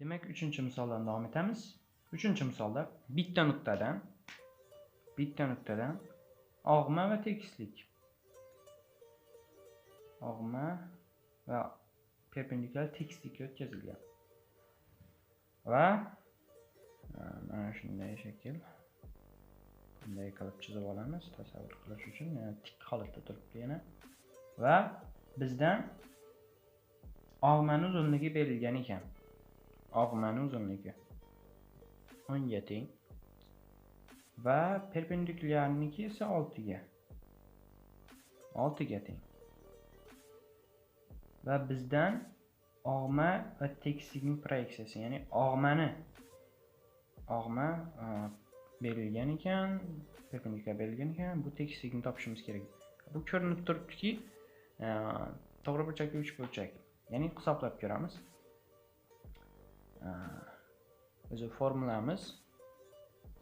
Demek üçüncü misoldan devam etamiz. Üçüncü misolda bitta nuqtadan bitta nuqtadan og'ma va tekislik og'ma va perpendikulyar tekislikka o'tkazilgan. Va e, mana shunday shakl bunday qilib chizib olamiz tasavvur qilish uchun tik holatda turibdi yana va bizdan og'mani uzunligi berilgan ekan og'mani uzunligi. 10 ga teng. Va perpendikulyarniki esa 6 ga 6 ga teng. Va bizdan og'ma va tekislikning proyeksiyasi ya'ni og'mani. Og'ma e, berilgan ekan perpendikulyar berilgan ekan bu tekislikni topishimiz kerak. Bu ko'rinib turibdiki e, to'g'ri burchakli uch burchak. Ya'ni hisoblab ko'ramiz. O'zi formulamiz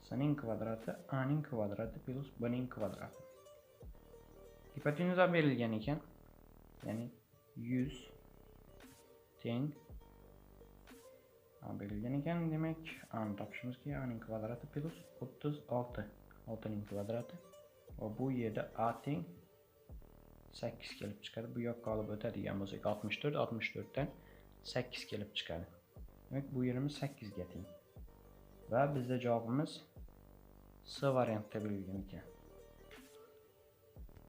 s ning kvadrati a ning kvadrati plus b ning kvadrati gipotenuza berilgan ekan ya'ni 100 teng berilgan ekan demak a ni topishimiz kerak a ning kvadrati plus 36 6 ning kvadrati va bu yerda a teng 8 kelib chiqadi bu yoqqa olib o'tadigan bo'lsak 64 64 dan 8 kelib chiqadi demak bu yerimiz 8 ga teng va bizda javobimiz C variantda berilgan ekan